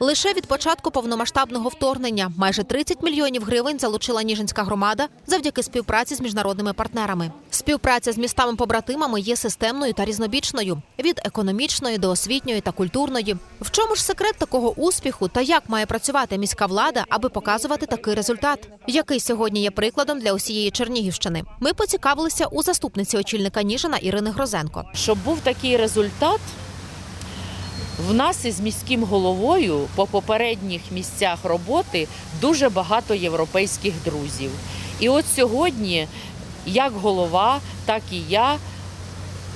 Лише від початку повномасштабного вторгнення майже 30 мільйонів гривень залучила Ніжинська громада завдяки співпраці з міжнародними партнерами. Співпраця з містами-побратимами є системною та різнобічною від економічної до освітньої та культурної. В чому ж секрет такого успіху та як має працювати міська влада, аби показувати такий результат, який сьогодні є прикладом для усієї Чернігівщини? Ми поцікавилися у заступниці очільника Ніжина Ірини Грозенко. Щоб був такий результат, в нас із міським головою по попередніх місцях роботи дуже багато європейських друзів. І от сьогодні, як голова, так і я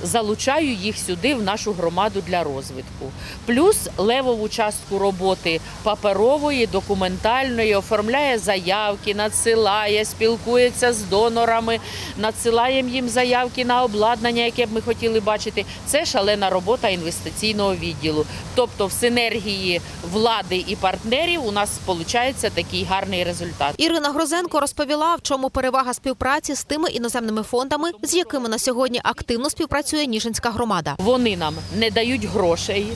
залучаю їх сюди, в нашу громаду для розвитку. Плюс левову частку роботи паперової, документальної, оформляє заявки, надсилає, спілкується з донорами, надсилаємо їм заявки на обладнання, яке б ми хотіли бачити. Це шалена робота інвестиційного відділу. Тобто, в синергії влади і партнерів у нас виходить такий гарний результат. Ірина Грозенко розповіла, в чому перевага співпраці з тими іноземними фондами, з якими на сьогодні активно співпрацює Ніжинська громада. Вони нам не дають грошей.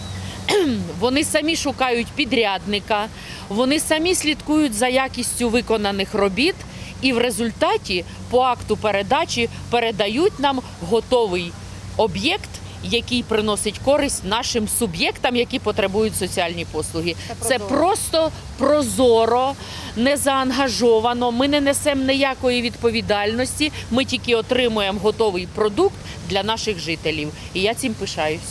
Вони самі шукають підрядника, вони самі слідкують за якістю виконаних робіт, і в результаті по акту передачі передають нам готовий об'єкт, який приносить користь нашим суб'єктам, які потребують соціальні послуги. Це просто прозоро, не заангажовано. Ми не несемо ніякої відповідальності. Ми тільки отримуємо готовий продукт для наших жителів. І я цим пишаюсь.